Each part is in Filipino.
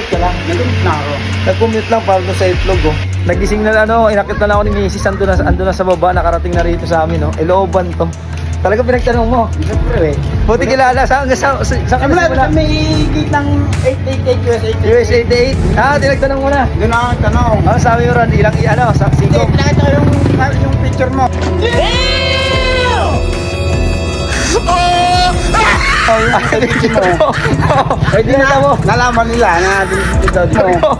Nag-commute ka lang. Nag-commute na ako. Nag-commute lang para doon sa itlog, oh. Nagising na ano, inakit na lang ako ni Mrs. Ando na, ando na sa baba, nakarating na rito sa amin, oh. Ilooban to. Talaga pinagtanong mo. Siyempre eh. Buti kilala. Saan ka sa, sa, sa, Ay, wala, wala? may gate ng 888 US 88. US 88. Ah, tinagtanong mo na. Doon ako tanong. Ano sabi mo ron? Ilang, ano, sa Hindi, singko? pinakita ko yung, yung picture mo. Oh, yung picture mo. Eh, di na mo. Nalaman nila na doon si Tito dito.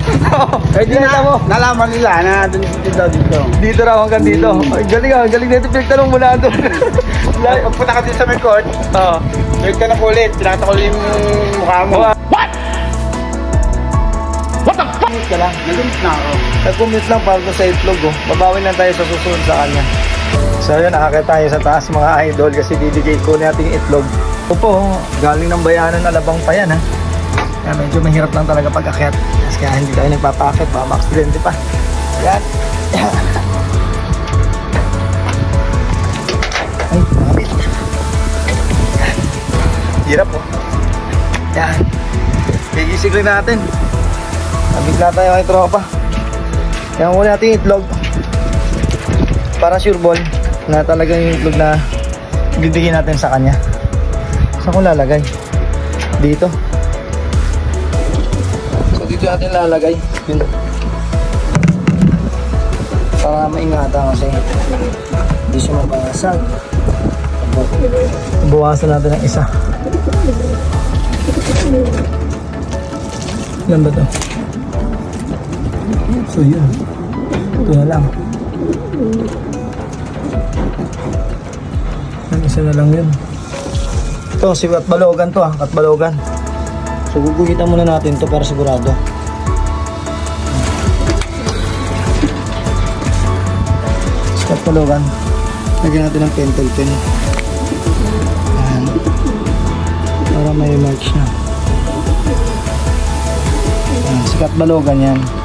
Eh, di na mo. Nalaman nila na doon si Tito dito. Dito raw hanggang dito. Ay, galing ah, galing nito. Pinagtanong mo na doon. Pagpunta ka dito sa may court, Oo. wait ka na po ulit. Pinakita ko yung mukha mo. What? What the fuck? ka lang. Nag-commute na ako. Nag-commute lang para sa itlog, oh. Babawi lang tayo sa susunod sa kanya. So yun, nakakita tayo sa taas mga idol kasi bibigay ko natin yung itlog. Opo, galing ng bayanan alabang pa yan ha. Kaya medyo mahirap lang talaga pag-akyat. Kasi kaya hindi tayo nagpapakit, baka ma-accidente pa. Yan. Ay, mabit. Hirap po. Yan. Gigising rin natin. Nabigla tayo kay tropa. Kaya muna natin itlog. Para sure ball na talaga yung itlog na bibigyan natin sa kanya. Saan ko lalagay? Dito. So dito natin lalagay. Yun. Para maingatan kasi hindi siya mabasag. Buwasan natin ng isa. Ilan ba to? So yun. Ito na lang. Ang isa na lang yun. Ito, si Katbalogan to ah. Katbalogan. So guguhitan muna natin to para sigurado. Si Katbalogan. Lagyan natin ng pentel pen. Ayan. Para may mark siya. Ayan, si Katbalogan yan.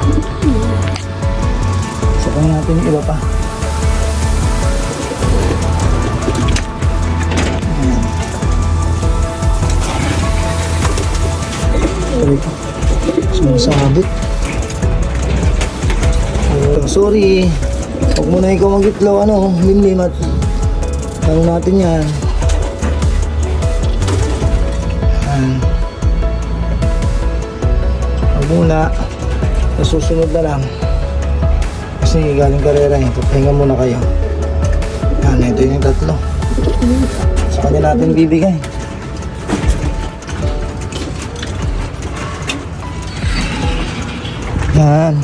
Sakay natin yung iba pa. Sumasabit. Sorry. Huwag mo na ikaw magitlo, ano, limlim at ano natin yan. Ayan. Huwag muna. Sa susunod na lang. Kasi galing karera eh. Pahinga muna kayo. Yan, ito yung tatlo. Sa kanya natin bibigay. Yan.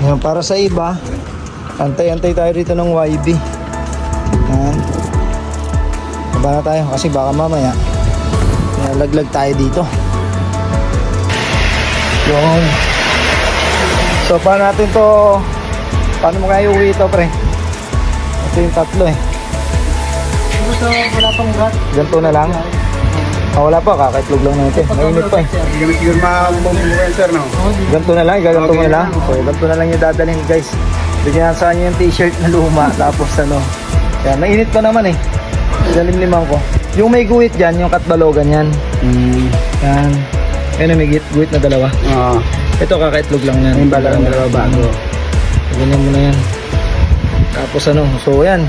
Yan, para sa iba, antay-antay tayo rito ng YB. Yan. Baba na tayo kasi baka mamaya nalaglag tayo dito. Yung So paano natin to Paano mo kaya uwi ito pre? Ito yung tatlo eh. Gusto wala pang gat. Ganito na lang. Ah, Wala pa, kakaitlog lang natin. Mainit pa eh. Siguro makabumbukan sir no? Ganito na lang, gaganto mo na lang. So ganito na lang yung dadalhin guys. Bigyan sa kanya yung t-shirt na luma Tapos ano. Yan, mainit pa naman eh. Dalimliman ko. Yung may guhit dyan, yung katbalogan yan. Hmm. Yan. Yan may guhit, guhit na dalawa. Oo. Ito kakaitlog lang yan Yung bala ng dalawa bago. Ganyan mo na yan. Tapos ano, so yan.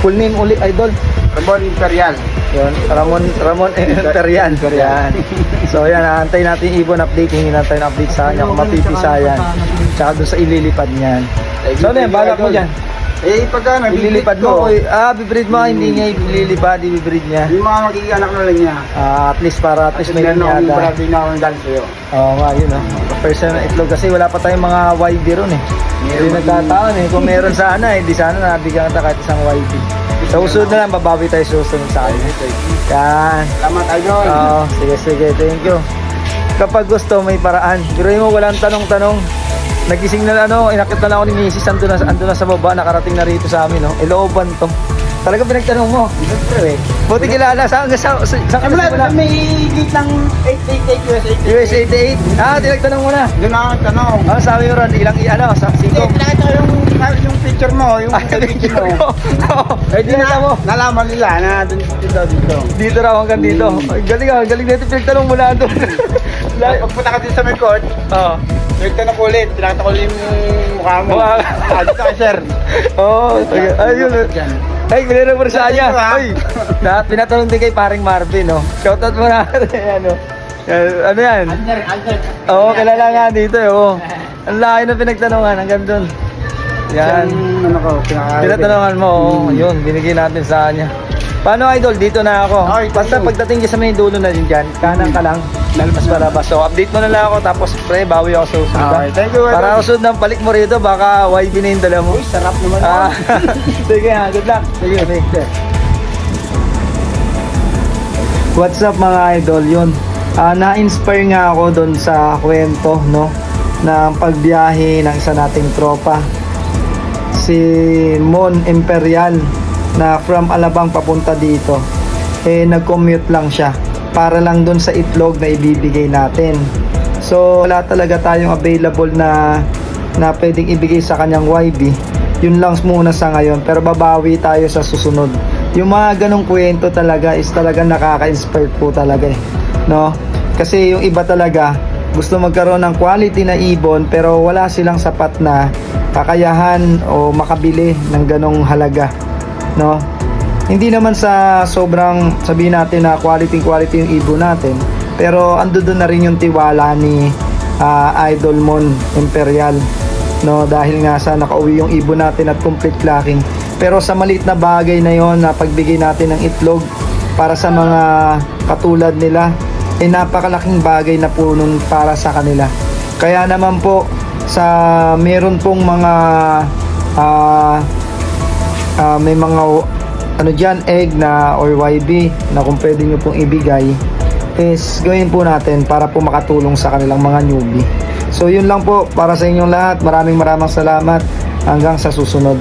Full name ulit, idol. Ramon Imperial. Yun, Ramon, Ramon Imperial. Yan. So yan, aantay natin Ibon update. Hindi natin update sa kanya kung mapipisa yan. Tsaka doon sa ililipad niyan. So ano yan, balak mo dyan. Eh, pagka ano, Ililipad mo. Oy, ah, bibreed mo. Hindi niya ililipad, ibibreed niya. Yung mga magiging anak na lang niya. Ah, at least para at least may Meron akong linyada. parating na akong dahil sa'yo. Oo nga, yun oh. First time na itlog kasi wala pa tayong mga YB ron eh. Hindi nagkataon eh. Kung meron sana eh, di sana nabigyan kita kahit isang YB. Sa usunod na lang, babawi tayo sa susunod sa kanya. Yan. Salamat, Idol. Oo, sige, sige. Thank you. Kapag gusto, may paraan. Pero mo, walang tanong-tanong. Nagising na ano, inakit na lang ako ni Mrs. Ando na, ando na sa baba, nakarating na rito sa amin, no? Ilooban to. Talaga pinagtanong mo. Siyempre eh. Buti kilala. Saan ka sa, sa, sa, wala, may gate ng 888 US 88. US 88. Ah, tinagtanong mo na. Doon ako tanong. Ano sabi mo ron? Ilang, ano, sa Hindi, singko? pinakita ko yung, yung picture mo, yung Ay, picture mo. Eh, di na mo. Nalaman nila na dito dito. Dito raw hanggang dito. Ay, galing ah, galing nito pinagtanong mo na doon. Pagpunta ka dito sa may court, Oo. nagtanong ko ulit, pinakita ko ulit yung mukha mo. Mukha. Ah, dito ka, sir. Oo, ayun. Diyan. Ay, binira mo rin sa kanya. Ha? Ay, na, pinatanong din kay paring Marvin, no? Shoutout mo na. ano, eh, ano yan? Alder, Alder. Oo, kilala nga dito, eh, oo. Ang laki na pinagtanungan, hanggang doon. Yan. Ano ko, pinaka- Pinatanungan mo, oo, yun, binigay natin sa kanya. Paano idol? Dito na ako. Okay, thank Basta you. pagdating dyan sa may dulo na din dyan, kanan ka lang. Lalabas para ba. So, update mo na lang ako, tapos pre, bawi ako sa susunod. Okay, thank you, idol. Para ako sunod ng palik mo rito, baka YB na yung dala mo. Uy, sarap naman. Ah, sige ha, good luck. Sige, sige. What's up mga idol? Yun. Ah, na-inspire nga ako doon sa kwento, no? ng pagbiyahe ng isa nating tropa. Si Mon Imperial na from Alabang papunta dito. Eh, nag-commute lang siya para lang doon sa itlog na ibibigay natin. So, wala talaga tayong available na na pwedeng ibigay sa kanyang YB. Yun lang muna sa ngayon, pero babawi tayo sa susunod. Yung mga ganong kwento talaga is talaga nakaka-inspire po talaga eh. No? Kasi yung iba talaga gusto magkaroon ng quality na ibon pero wala silang sapat na kakayahan o makabili ng ganong halaga. No? Hindi naman sa sobrang sabihin natin na quality quality yung ibon natin pero ando doon na rin yung tiwala ni ah, Idol Mon Imperial no dahil nga sa nakauwi yung ibon natin at complete clacking pero sa maliit na bagay na yon na pagbigay natin ng itlog para sa mga katulad nila eh napakalaking bagay na po nun para sa kanila kaya naman po sa meron pong mga ah, ah, may mga ano dyan, egg na or YB na kung pwede nyo pong ibigay is gawin po natin para po makatulong sa kanilang mga newbie. So yun lang po para sa inyong lahat. Maraming maraming salamat. Hanggang sa susunod.